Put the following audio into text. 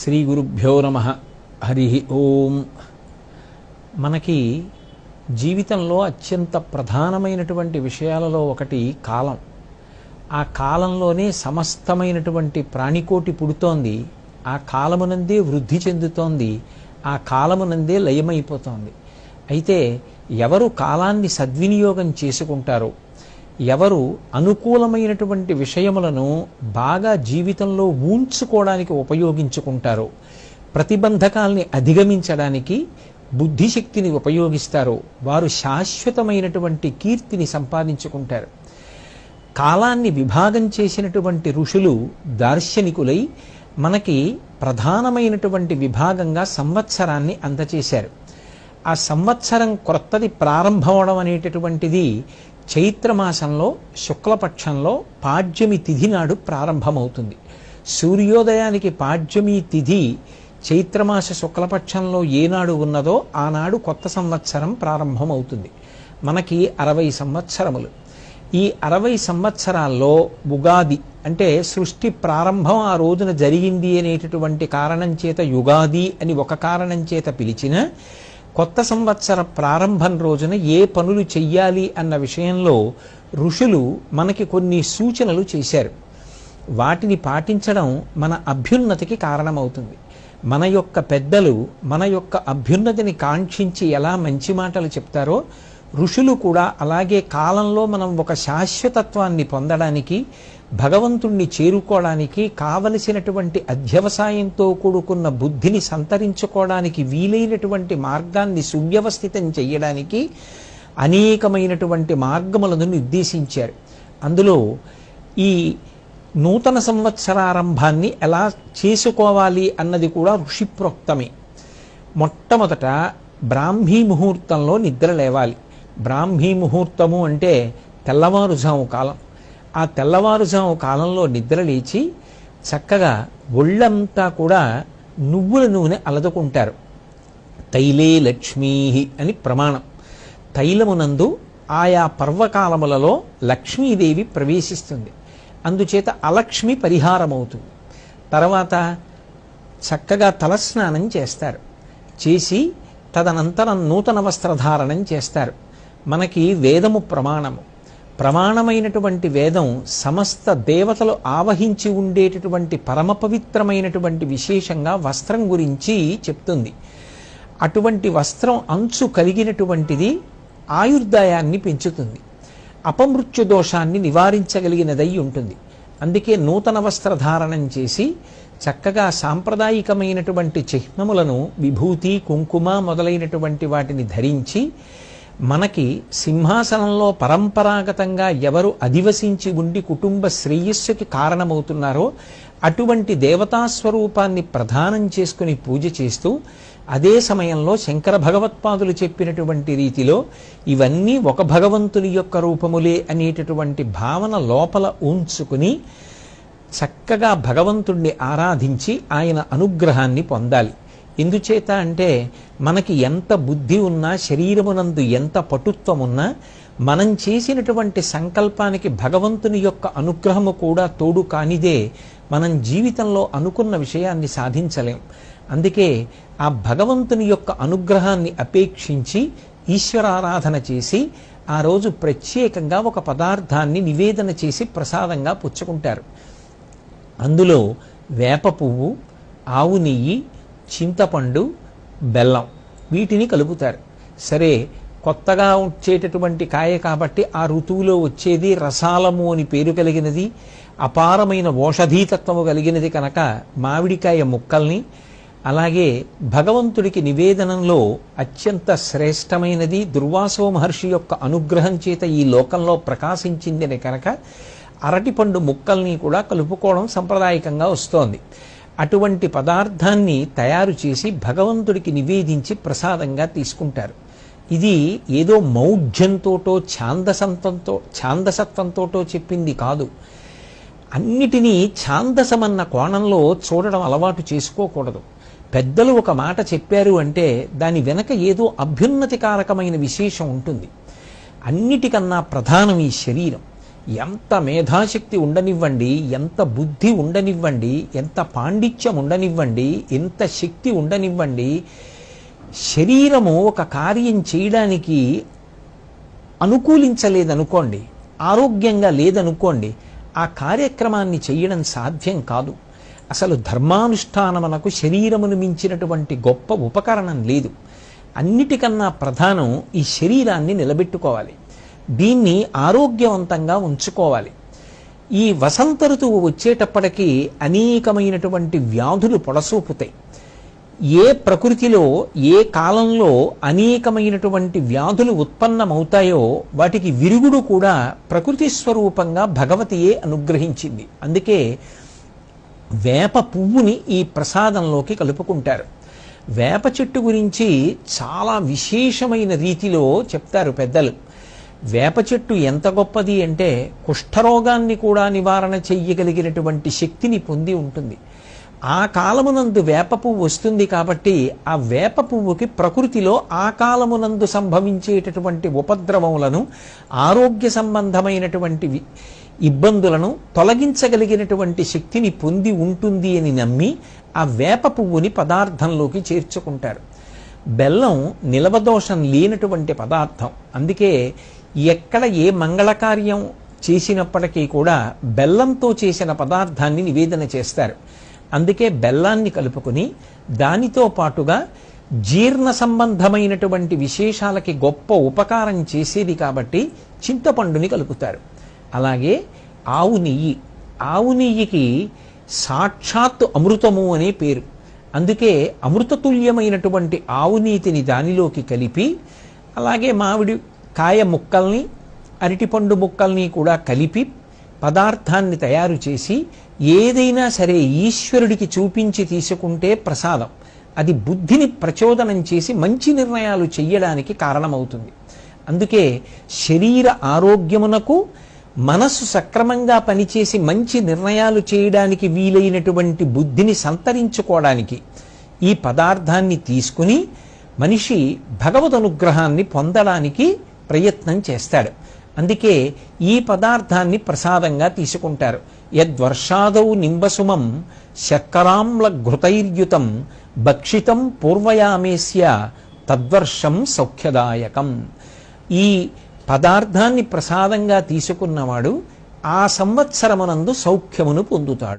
శ్రీ గురుభ్యో నమ. హరి ఓం. మనకి జీవితంలో అత్యంత ప్రధానమైనటువంటి విషయాలలో ఒకటి కాలం. ఆ కాలంలోనే సమస్తమైనటువంటి ప్రాణికోటి పుడుతోంది. ఆ కాలమునందే వృద్ధి చెందుతోంది. ఆ కాలమునందే లయమైపోతోంది. అయితే ఎవరు కాలాన్ని సద్వినియోగం చేసుకుంటారో ఎవరు అనుకూలమైనటువంటి విషయములను బాగా జీవితంలో ఊంచుకోవడానికి ఉపయోగించుకుంటారో ప్రతిబంధకాల్ని అధిగమించడానికి బుద్ధిశక్తిని ఉపయోగిస్తారో వారు శాశ్వతమైనటువంటి కీర్తిని సంపాదించుకుంటారు. కాలాన్ని విభాగం చేసినటువంటి ఋషులు దార్శనికులై మనకి ప్రధానమైనటువంటి విభాగంగా సంవత్సరాన్ని అందచేశారు. ఆ సంవత్సరం క్రొత్తది ప్రారంభమవడం అనేటటువంటిది చైత్రమాసంలో శుక్లపక్షంలో పాడ్యమి తిథి నాడు ప్రారంభమవుతుంది. సూర్యోదయానికి పాడ్యమి తిథి చైత్రమాస శుక్లపక్షంలో ఏనాడు ఉన్నదో ఆనాడు కొత్త సంవత్సరం ప్రారంభమవుతుంది. మనకి అరవై సంవత్సరములు. ఈ అరవై సంవత్సరాల్లో ఉగాది అంటే సృష్టి ప్రారంభం ఆ రోజున జరిగింది అనేటటువంటి కారణం చేత యుగాది అని ఒక కారణం చేత పిలిచిన కొత్త సంవత్సర ప్రారంభం రోజున ఏ పనులు చెయ్యాలి అన్న విషయంలో ఋషులు మనకి కొన్ని సూచనలు చేశారు. వాటిని పాటించడం మన అభ్యున్నతికి కారణమవుతుంది. మన యొక్క పెద్దలు మన యొక్క అభ్యున్నతిని కాంక్షించి ఎలా మంచి మాటలు చెప్తారో ఋషులు కూడా అలాగే కాలంలో మనం ఒక శాశ్వతత్వాన్ని పొందడానికి భగవంతుణ్ణి చేరుకోవడానికి కావలసినటువంటి అధ్యవసాయంతో కూడుకున్న బుద్ధిని సంతరించుకోవడానికి వీలైనటువంటి మార్గాన్ని సువ్యవస్థితం చేయడానికి అనేకమైనటువంటి మార్గములను నిర్దేశించారు. అందులో ఈ నూతన సంవత్సరారంభాన్ని ఎలా చేసుకోవాలి అన్నది కూడా ఋషిప్రోక్తమే. మొట్టమొదట బ్రాహ్మీ ముహూర్తంలో నిద్ర లేవాలి. బ్రాహ్మీ ముహూర్తము అంటే తెల్లవారుజాము కాలం. ఆ తెల్లవారుజాము కాలంలో నిద్ర లేచి చక్కగా ఒళ్ళంతా కూడా నువ్వుల నూనె అలదుకుంటారు. తైలే లక్ష్మీ అని ప్రమాణం. తైలమునందు ఆయా పర్వకాలములలో లక్ష్మీదేవి ప్రవేశిస్తుంది. అందుచేత అలక్ష్మి పరిహారమవుతుంది తర్వాత చక్కగా తలస్నానం చేస్తారు. చేసి తదనంతరం నూతన వస్త్రధారణం చేస్తారు. మనకి వేదము ప్రమాణము. ప్రమాణమైనటువంటి వేదం సమస్త దేవతలు ఆవహించి ఉండేటటువంటి పరమ పవిత్రమైనటువంటి విశేషంగా వస్త్రం గురించి చెప్తుంది. అటువంటి వస్త్రం అంచు కలిగినటువంటిది ఆయుర్దాయాన్ని పెంచుతుంది. అపమృత్యు దోషాన్ని నివారించగలిగినదై ఉంటుంది. అందుకే నూతన వస్త్రధారణం చేసి చక్కగా సాంప్రదాయికమైనటువంటి చిహ్నములను విభూతి కుంకుమ మొదలైనటువంటి వాటిని ధరించి మనకి సింహాసనంలో పరంపరాగతంగా ఎవరు అధివసించి ఉండి కుటుంబ శ్రేయస్సుకి కారణమవుతున్నారో అటువంటి దేవతా స్వరూపాన్ని ప్రధానం చేసుకుని పూజ చేస్తూ అదే సమయంలో శంకర భగవత్పాదులు చెప్పినటువంటి రీతిలో ఇవన్నీ ఒక భగవంతుని యొక్క రూపములే అనేటటువంటి భావన లోపల ఉంచుకుని చక్కగా భగవంతుణ్ణి ఆరాధించి ఆయన అనుగ్రహాన్ని పొందాలి. ఎందుచేత అంటే మనకి ఎంత బుద్ధి ఉన్నా శరీరమునందు ఎంత పటుత్వం ఉన్నా మనం చేసినటువంటి సంకల్పానికి భగవంతుని యొక్క అనుగ్రహము కూడా తోడు కానిదే మనం జీవితంలో అనుకున్న విషయాన్ని సాధించలేం. అందుకే ఆ భగవంతుని యొక్క అనుగ్రహాన్ని అపేక్షించి ఈశ్వరారాధన చేసి ఆ రోజు ప్రత్యేకంగా ఒక పదార్థాన్ని నివేదన చేసి ప్రసాదంగా పుచ్చుకుంటారు. అందులో వేప పువ్వు ఆవు నెయ్యి చింతపండు బెల్లం వీటిని కలుపుతారు. సరే కొత్తగా వచ్చేటటువంటి కాయ కాబట్టి ఆ ఋతువులో వచ్చేది రసాలము అని పేరు కలిగినది అపారమైన ఓషధీతత్వము కలిగినది కనుక మామిడికాయ ముక్కల్ని అలాగే భగవంతుడికి నివేదనంలో అత్యంత శ్రేష్టమైనది దుర్వాసవ మహర్షి యొక్క అనుగ్రహం చేత ఈ లోకంలో ప్రకాశించిందని కనుక అరటిపండు ముక్కల్ని కూడా కలుపుకోవడం సంప్రదాయకంగా వస్తోంది. అటువంటి పదార్థాన్ని తయారు చేసి భగవంతుడికి నివేదించి ప్రసాదంగా తీసుకుంటారు. ఇది ఏదో మౌఢ్యంతోటో ఛాందసంతంతో ఛాందసత్వంతోటో చెప్పింది కాదు. అన్నిటినీ ఛాందసమన్న కోణంలో చూడడం అలవాటు చేసుకోకూడదు. పెద్దలు ఒక మాట చెప్పారు అంటే దాని వెనక ఏదో అభ్యున్నతికారకమైన విశేషం ఉంటుంది. అన్నిటికన్నా ప్రధానం ఈ శరీరం. ఎంత మేధాశక్తి ఉండనివ్వండి ఎంత బుద్ధి ఉండనివ్వండి ఎంత పాండిత్యం ఉండనివ్వండి ఎంత శక్తి ఉండనివ్వండి శరీరము ఒక కార్యం చేయడానికి అనుకూలించలేదనుకోండి ఆరోగ్యంగా లేదనుకోండి ఆ కార్యక్రమాన్ని చేయడం సాధ్యం కాదు. అసలు ధర్మానుష్ఠానమునకు శరీరమును మించినటువంటి గొప్ప ఉపకరణం లేదు. అన్నిటికన్నా ప్రధానం ఈ శరీరాన్ని నిలబెట్టుకోవాలి. దీన్ని ఆరోగ్యవంతంగా ఉంచుకోవాలి. ఈ వసంత ఋతువు వచ్చేటప్పటికీ అనేకమైనటువంటి వ్యాధులు పొడసూపుతాయి. ఏ ప్రకృతిలో ఏ కాలంలో అనేకమైనటువంటి వ్యాధులు ఉత్పన్నమవుతాయో వాటికి విరుగుడు కూడా ప్రకృతి స్వరూపంగా భగవతియే అనుగ్రహించింది. అందుకే వేప పువ్వుని ఈ ప్రసాదంలోకి కలుపుకుంటారు. వేప చెట్టు గురించి చాలా విశేషమైన రీతిలో చెప్తారు పెద్దలు. వేప చెట్టు ఎంత గొప్పది అంటే కుష్ఠరోగాన్ని కూడా నివారణ చెయ్యగలిగినటువంటి శక్తిని పొంది ఉంటుంది. ఆ కాలమునందు వేప పువ్వు వస్తుంది కాబట్టి ఆ వేప పువ్వుకి ప్రకృతిలో ఆ కాలమునందు సంభవించేటటువంటి ఉపద్రవములను ఆరోగ్య సంబంధమైనటువంటి ఇబ్బందులను తొలగించగలిగినటువంటి శక్తిని పొంది ఉంటుంది అని నమ్మి ఆ వేప పువ్వుని పదార్థంలోకి చేర్చుకుంటారు. బెల్లం నిలవదోషం లేనటువంటి పదార్థం. అందుకే ఎక్కడ ఏ మంగళకార్యం చేసినప్పటికీ కూడా బెల్లంతో చేసిన పదార్థాన్ని నివేదన చేస్తారు. అందుకే బెల్లాన్ని కలుపుకొని దానితో పాటుగా జీర్ణ సంబంధమైనటువంటి విశేషాలకి గొప్ప ఉపకారం చేసేది కాబట్టి చింతపండుని కలుపుతారు. అలాగే ఆవు నెయ్యి. ఆవు నెయ్యికి సాక్షాత్తు అమృతము అనే పేరు. అందుకే అమృతతుల్యమైనటువంటి ఆవు నీతిని దానిలోకి కలిపి అలాగే మామిడి కాయ ముక్కల్ని అరటిపండు ముక్కల్ని కూడా కలిపి పదార్థాన్ని తయారు చేసి ఏదైనా సరే ఈశ్వరుడికి చూపించి తీసుకుంటే ప్రసాదం. అది బుద్ధిని ప్రచోదనం చేసి మంచి నిర్ణయాలు చెయ్యడానికి కారణమవుతుంది. అందుకే శరీర ఆరోగ్యమునకు మనస్సు సక్రమంగా పనిచేసి మంచి నిర్ణయాలు చేయడానికి వీలైనటువంటి బుద్ధిని సంతరించుకోవడానికి ఈ పదార్థాన్ని తీసుకుని మనిషి భగవద్ అనుగ్రహాన్ని పొందడానికి ప్రయత్నం చేస్తాడు. అందుకే ఈ పదార్థాన్ని ప్రసాదంగా తీసుకుంటారు. యద్వర్షాదౌ నింబసుమం శర్కరాంల ఘృతైర్యుతం భక్షితం పూర్వయామేస్య తద్వర్షం సౌఖ్యదాయకం. ఈ పదార్థాన్ని ప్రసాదంగా తీసుకున్నవాడు ఆ సంవత్సరమునందు సౌఖ్యమును పొందుతాడు.